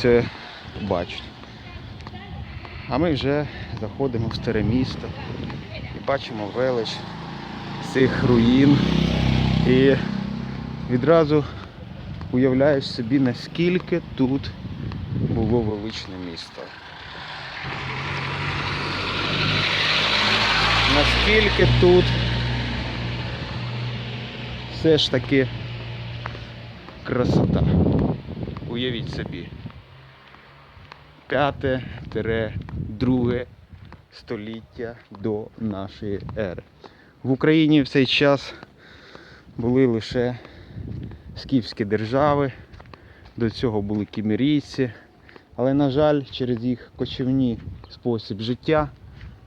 це бачать. А ми вже заходимо в старе місто і бачимо велич цих руїн. І відразу уявляєш собі, наскільки тут було величне місто. Наскільки тут все ж таки красота. Уявіть собі. П'яте-друге століття до нашої ери. В Україні в цей час були лише скіфські держави, до цього були кімерійці, але, на жаль, через їх кочівні спосіб життя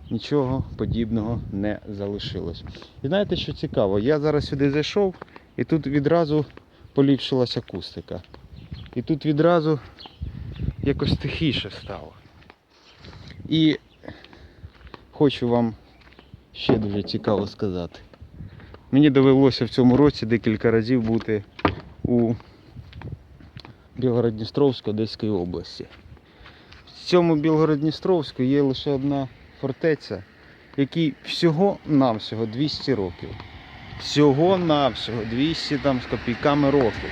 нічого подібного не залишилось. І знаєте, що цікаво? Я зараз сюди зайшов і тут відразу поліпшилася акустика. І тут відразу якось тихіше стало. І хочу вам ще дуже цікаво сказати. Мені довелося в цьому році декілька разів бути у Білгород-Дністровську Одеської області. В цьому Білгород-Дністровську є лише одна фортеця, якій всього-навсього 200 років. Всього-навсього 200 там з копійками років.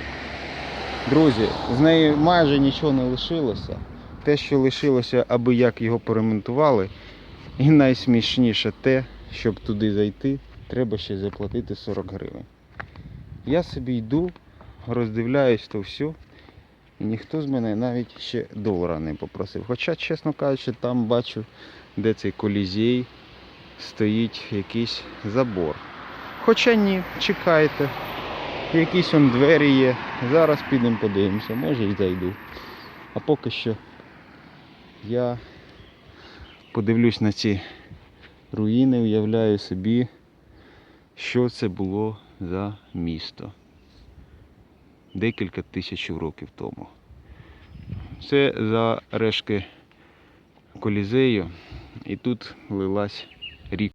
Друзі, з неї майже нічого не лишилося. Те, що лишилося, аби як його поремонтували. І найсмішніше те, щоб туди зайти, треба ще заплатити 40 гривень. Я собі йду, роздивляюсь то все, і ніхто з мене навіть ще долара не попросив. Хоча, чесно кажучи, там бачу, де цей колізей, стоїть якийсь забор. Хоча ні, чекайте. Якісь он двері є. Зараз підемо подивимося, може і зайду. А поки що я подивлюсь на ці руїни, уявляю собі, що це було за місто. Декілька тисяч років тому. Це за решки колізею, і тут лилась ріка.